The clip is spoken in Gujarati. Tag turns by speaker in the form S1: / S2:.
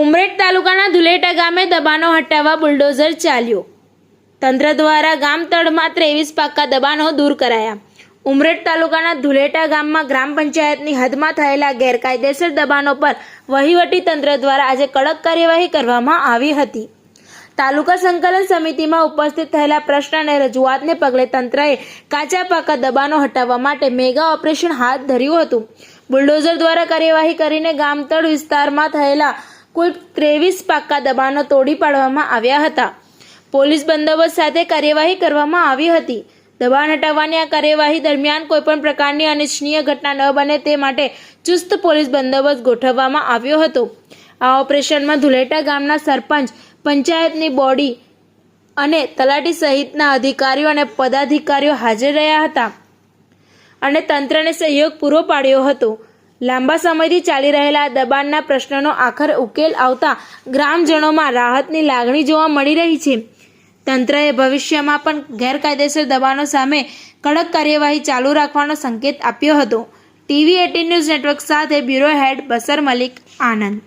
S1: ઉમરેઠ તાલુકાના ધુલેટા ગામે દબાણો હટાવવા બુલડોઝર ચાલ્યો. તંત્ર દ્વારા ગામ તળમાં ત્રેવીસ પાકા દબાણો દૂર કરાયા. ઉમરેઠ તાલુકાના ધુલેટા ગામમાં ગ્રામ પંચાયતની હદમાં થયેલા ગેરકાયદેસર દબાણો પર વહીવટી તંત્ર દ્વારા આજે કડક કાર્યવાહી કરવામાં આવી હતી. તાલુકા સંકલન સમિતિમાં ઉપસ્થિત થયેલા પ્રશ્ન અને રજૂઆતને પગલે તંત્રએ કાચા પાકા દબાણો હટાવવા માટે મેગા ઓપરેશન હાથ ધર્યું હતું. બુલડોઝર દ્વારા કાર્યવાહી કરીને ગામતળ વિસ્તારમાં થયેલા કુલ ત્રેવીસ પાકા દબાણો તોડી પાડવામાં આવ્યા હતા. પોલીસ બંદોબસ્ત સાથે કાર્યવાહી કરવામાં આવી હતી. દબાણ હટાવવાની આ કાર્યવાહી દરમિયાન કોઈપણ પ્રકારની અનિચ્છનીય ઘટના ન બને તે માટે ચુસ્ત પોલીસ બંદોબસ્ત ગોઠવવામાં આવ્યો હતો. આ ઓપરેશનમાં ધુલેટા ગામના સરપંચ પંચાયતની બોડી અને તલાટી સહિતના અધિકારીઓ અને પદાધિકારીઓ હાજર રહ્યા હતા અને તંત્રને સહયોગ પૂરો પાડ્યો હતો. લાંબા સમયથી ચાલી રહેલા દબાણના પ્રશ્નનો આખર ઉકેલ આવતા ગ્રામજનોમાં રાહતની લાગણી જોવા મળી રહી છે. તંત્રએ ભવિષ્યમાં પણ ગેરકાયદેસર દબાણો સામે કડક કાર્યવાહી ચાલુ રાખવાનો સંકેત આપ્યો હતો. ટીવી એટીન ન્યૂઝ નેટવર્ક સાથે બ્યુરો હેડ બસર મલિક આનંદ.